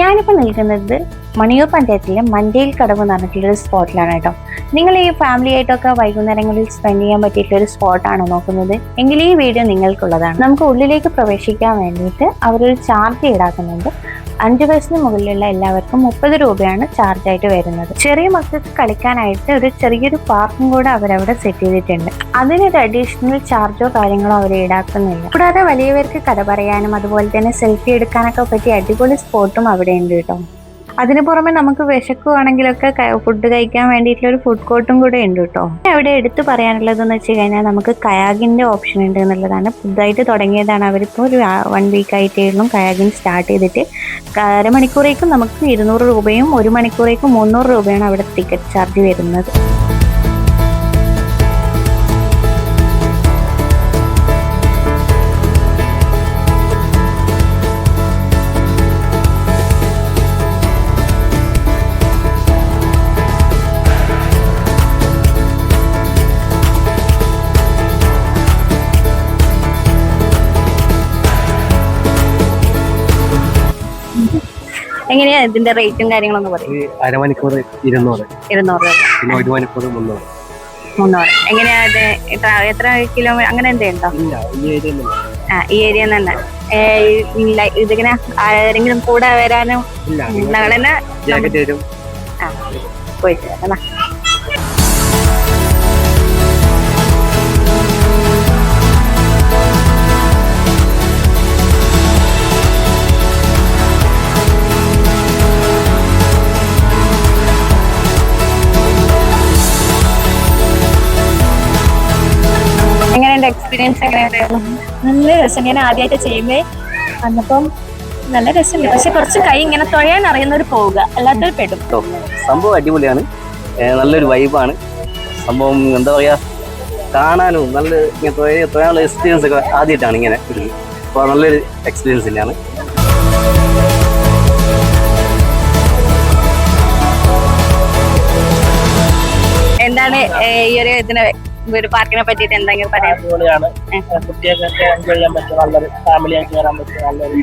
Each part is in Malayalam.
ഞാനിപ്പോൾ നിൽക്കുന്നത് മണിയൂർ പഞ്ചായത്തിലെ മണ്ടേൽ കടവ് എന്ന് പറഞ്ഞിട്ടുള്ളൊരു സ്പോട്ടിലാണ് കേട്ടോ. നിങ്ങൾ ഈ ഫാമിലി ആയിട്ടൊക്കെ വൈകുന്നേരങ്ങളിൽ സ്പെൻഡ് ചെയ്യാൻ പറ്റിയിട്ടൊരു സ്പോട്ടാണോ നോക്കുന്നത്. എങ്കിൽ ഈ വീഡിയോ നിങ്ങൾക്കുള്ളതാണ്. നമുക്ക് ഉള്ളിലേക്ക് പ്രവേശിക്കാൻ വേണ്ടിയിട്ട് അവരൊരു ചാർജ് ഈടാക്കുന്നുണ്ട്. അഞ്ച് വയസ്സിന് മുകളിലുള്ള എല്ലാവർക്കും മുപ്പത് രൂപയാണ് ചാർജ് ആയിട്ട് വരുന്നത്. ചെറിയ മക്കൾക്ക് കളിക്കാനായിട്ട് ഒരു ചെറിയൊരു പാർക്കും കൂടെ അവരവിടെ സെറ്റ് ചെയ്തിട്ടുണ്ട്. അതിനൊരു അഡീഷണൽ ചാർജോ കാര്യങ്ങളോ അവർ ഈടാക്കുന്നില്ല. കൂടാതെ വലിയവർക്ക് കഥ പറയാനും അതുപോലെ തന്നെ സെൽഫി എടുക്കാനൊക്കെ പറ്റിയ അടിപൊളി സ്പോട്ടും അവിടെ ഉണ്ട് കേട്ടോ. അതിന് പുറമെ നമുക്ക് വിശക്കുവാണെങ്കിലൊക്കെ ഫുഡ് കഴിക്കാൻ വേണ്ടിയിട്ടുള്ള ഒരു ഫുഡ് കോർട്ടും കൂടെ ഉണ്ട് കേട്ടോ അവിടെ എടുത്തു പറയാനുള്ളതെന്ന് വെച്ച് കഴിഞ്ഞാൽ നമുക്ക് കയാഗിന്റെ ഓപ്ഷൻ ഉണ്ട് എന്നുള്ളതാണ്. പുതുതായിട്ട് തുടങ്ങിയതാണ് അവരിപ്പോൾ ഒരു വൺ വീക്ക് ആയിട്ടായിരുന്നു കയാഗിൻ സ്റ്റാർട്ട് ചെയ്തിട്ട്. അരമണിക്കൂറേക്കും നമുക്ക് ഇരുന്നൂറ് രൂപയും ഒരു മണിക്കൂറേക്കും മുന്നൂറ് രൂപയാണ് അവിടെ ടിക്കറ്റ് ചാർജ് വരുന്നത്. എങ്ങനെയാ ഇതിന്റെ റേറ്റും കാര്യങ്ങളൊന്നും പറയും? അരമണിക്കൂർ ഇരുന്നൂറ്. ഇരുന്നൂറ്. രൂപ പിന്നെ ഒരു മണിക്കൂർ മുന്നൂറ്. മുന്നൂറ്. എങ്ങനെയാ ഇത്? എത്ര കിലോ അങ്ങനെ ഏരിയയിൽ ആ ഈ ഏരിയ തന്നെ ഇതിങ്ങനെ ആരെങ്കിലും കൂടെ വരാനും വരും പോയിട്ട് വരാം എക്സ്പീരിയൻസ് എങ്ങനെയായിരുന്നു നല്ല രസം. ഞാൻ ആദ്യമായിട്ട് ചെയ്യുമ്പേ വന്നപ്പം നല്ല രസമുണ്ട്. പക്ഷെ കുറച്ച് കൈ ഇങ്ങനെ തൊഴയാൻ അറിയുന്നവർ പോവുക. അല്ലാത്തവർ പെടും. സംഭവം അടിപൊളിയാണ്. നല്ലൊരു വൈബാണ് സംഭവം എന്താ പറയാ? കാണാനും നല്ല തൊഴാനുള്ള എക്സ്പീരിയൻസ് ഒക്കെ ആദ്യമായിട്ടാണ് ഇങ്ങനെ അപ്പോൾ നല്ലൊരു എക്സ്പീരിയൻസ് തന്നെയാണ്. എന്താണ് ഈ ഒരു ഇതിനെ ഒരു പാർക്കിനെ പറ്റിയിട്ട് എന്തെങ്കിലും പറയാം അടിപൊളിയാണ്. കുട്ടികൾക്കൊക്കെ എൻജോയ് ചെയ്യാൻ പറ്റും നല്ലൊരു ഫാമിലി ആയിട്ട് വരാൻ പറ്റും നല്ലൊരു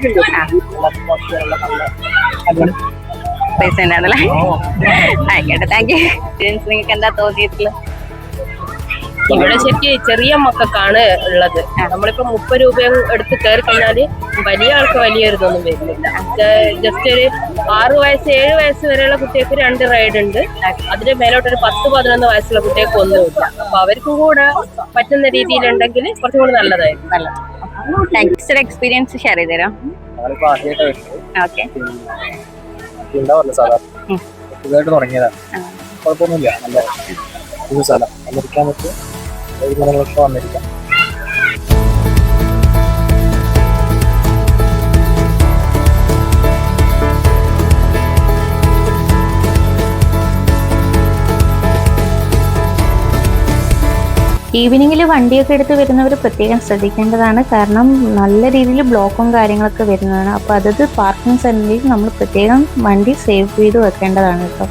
പൈസ ഉണ്ടായിരുന്നല്ലേ? ആയിക്കോട്ടെ താങ്ക് യു നിങ്ങൾക്ക് എന്താ തോന്നിയിട്ടുള്ളത്? ഇവിടെ ശരിക്കും ചെറിയ മക്കൾക്കാണ് ഉള്ളത്. നമ്മളിപ്പോ മുപ്പത് രൂപ എടുത്ത് കയറി കഴിഞ്ഞാൽ വലിയ ആൾക്ക് വലിയ ഇതൊന്നും വരുന്നില്ല. ജസ്റ്റ് ഒരു ആറു വയസ്സ് ഏഴ് വയസ്സ് വരെയുള്ള കുട്ടികൾക്ക് രണ്ട് റൈഡ് ഉണ്ട്. അതിന്റെ മേലോട്ട് ഒരു പത്ത് പതിനൊന്ന് വയസ്സുള്ള കുട്ടികൾക്ക് ഒന്നുമില്ല. അപ്പൊ അവർക്കും കൂടെ പറ്റുന്ന രീതിയിലുണ്ടെങ്കിൽ കുറച്ചും കൂടി നല്ലതായിരിക്കും. താങ്ക്സ് എക്സ്പീരിയൻസ് ഷെയർ ചെയ്ത് തരാം ഓക്കെ സാധാരണ തുടങ്ങിയതാണ്. കുഴപ്പമൊന്നുമില്ല. നല്ല ഒരു സ്ഥലം. അമേരിക്കാൻ പറ്റും വൈകുന്നേരങ്ങളൊക്കെ വന്നിരിക്കാം. ഈവനിങ്ങിൽ വണ്ടിയൊക്കെ എടുത്ത് വരുന്നവർ പ്രത്യേകം ശ്രദ്ധിക്കേണ്ടതാണ്. കാരണം നല്ല രീതിയിൽ ബ്ലോക്കും കാര്യങ്ങളൊക്കെ വരുന്നതാണ്. അപ്പോൾ അതത് പാർക്കിംഗ് സെന്ററിൽ നമ്മൾ പ്രത്യേകം വണ്ടി സേവ് ചെയ്ത് വെക്കേണ്ടതാണ് കേട്ടോ.